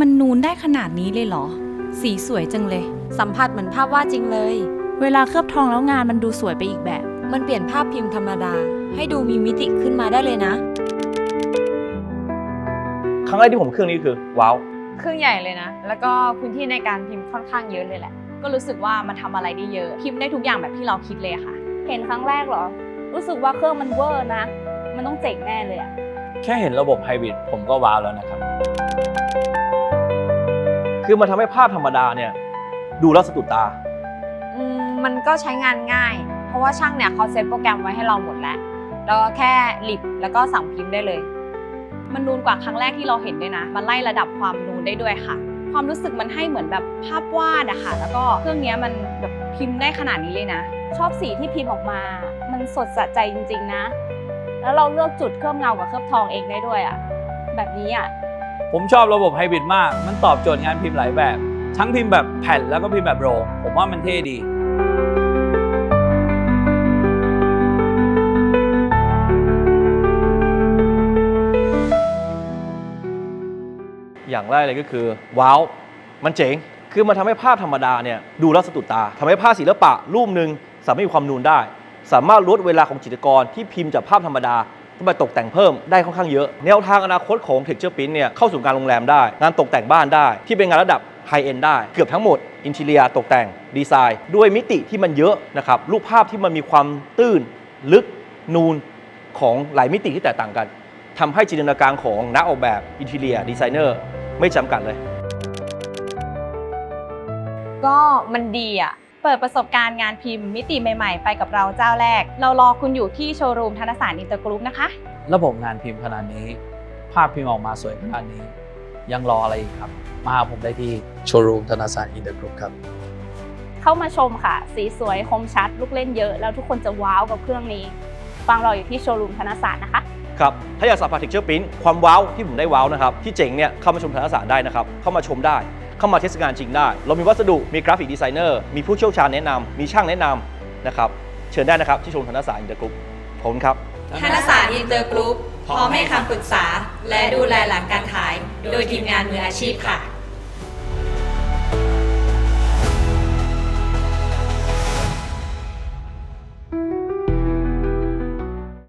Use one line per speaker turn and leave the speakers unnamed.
มันนูนได้ขนาดนี้เลยเหรอ สีสวยจังเลย
สัมผัสเหมือนภาพวาดจริงเลย
เวลาเคลือบทองแล้วงานมันดูสวยไปอีกแบบ
มันเปลี่ยนภาพพิมพ์ธรรมดา ให้ดูมีมิติขึ้นมาได้เลยนะ
ครั้งแรกที่ผมเครื่องนี้คือว้าว
เครื่องใหญ่เลยนะ แล้วก็พื้นที่ในการพิมพ์ค่อนข้างเยอะเลยแหละ ก็รู้สึกว่ามันทำอะไรได้เยอะ พิมพ์ได้ทุกอย่างแบบที่เราคิดเลยอะค่ะ
เห็นครั้งแรกเหรอ รู้สึกว่าเครื่องมันเวอร์นะ มันต้องเจ๋งแน่เลยอะ
แค่เห็นระบบไฮบริดผมก็ว้าวแล้วนะครับ
คือมันทำให้ภาพธรรมดาเนี่ยดูแล้วสะดุดตา
อืมมันก็ใช้งานง่าย เพราะว่าช่างเนี่ยเขาเซตโปรแกรมไว้ให้เราหมดแล้ว แล้วก็แค่ลิบแล้วก็สั่งพิมพ์ได้เลย มันนูนกว่าครั้งแรกที่เราเห็นด้วยนะ มันไล่ระดับความนูนได้ด้วยค่ะ ความรู้สึกมันให้เหมือนแบบภาพวาดอะค่ะ แล้วก็เครื่องเนี้ยมันแบบพิมพ์ได้ขนาดนี้เลยนะ
ชอบสีที่พิมพ์ออกมา มันสดสะใจจริง ๆนะ แล้วเราเลือกจุดเคลือบเงากับเคลือบทองเองได้ด้วยอะแบบนี้อะ
ผมชอบระบบไฮบริดมาก มันตอบโจทย์งานพิมพ์หลายแบบ ทั้งพิมพ์แบบแผ่นแล้วก็พิมพ์แบบโร ผมว่ามันเท่ดี
อย่างแรกเลยก็คือว้าว มันเจ๋ง คือมันทำให้ภาพธรรมดาเนี่ยดูแล้วสะดุดตาทำให้ภาพศิลปะรูปหนึ่งสามารถมีความนูนได้ สามารถลดเวลาของจิตรกรที่พิมพ์จากภาพธรรมดา ขึ้นมาตกแต่งเพิ่มได้ค่อนข้างเยอะ แนวทางอนาคตของ Texture Print เนี่ยเข้าสู่การโรงแรมได้ งานตกแต่งบ้านได้ ที่เป็นงานระดับไฮเอนได้เกือบทั้งหมด อินเรียตกแต่งดีไซน์ ด้วยมิติที่มันเยอะนะครับรูปภาพที่มันมีความตื้น ลึกนูนของหลายมิติที่แตกต่างกันทำให้จินตนาการของนักออกแบบอินเรียดีไซเนอร์ไม่จำกัดเลย
ก็มันดีอะ เปิดประสบการณ์งานพิมพ์มิติใหม่ๆ ไปกับเราเจ้าแรก เรารอคุณอยู่ที่โชว์รูมธนสารอินเตอร์กรุ๊ปนะคะ
ระบบงานพิมพ์ขนาดนี้ ภาพพิมพ์ออกมาสวยขนาดนี้ ยังรออะไรอีกครับ มาหาผมได้ที่โชว์รูมธนาสารอินเตอร์กรุ๊ปครับ
เข้ามาชมค่ะ สีสวยคมชัด ลูกเล่นเยอะ แล้วทุกคนจะว้าวกับเครื่องนี้ ฟังเราอยู่ที่โชว์รูมธนศาสตร์นะคะ
ครับ ถ้าอยากสัมผัส Texture Print ความว้าวที่ผมได้ว้าวนะครับ ที่เจ๋งเนี่ยเข้ามาชมทัศนสารได้นะครับ เข้ามาชมได้ เข้ามาเทศกาลจริงได้ เรามีวัสดุมีกราฟิกดีไซเนอร์มีผู้เชี่ยวชาญแนะนำมีช่างแนะนำนะครับเชิญได้นะครับที่ชมธนศนสารอินเตอร์กรุ๊ปขอบคุณครับ
ธนาสารอินเตอร์กรุ๊ปพร้อมให้คำปรึกษา และดูแลหลังการขาย โดยทีมงานมืออาชีพค่ะ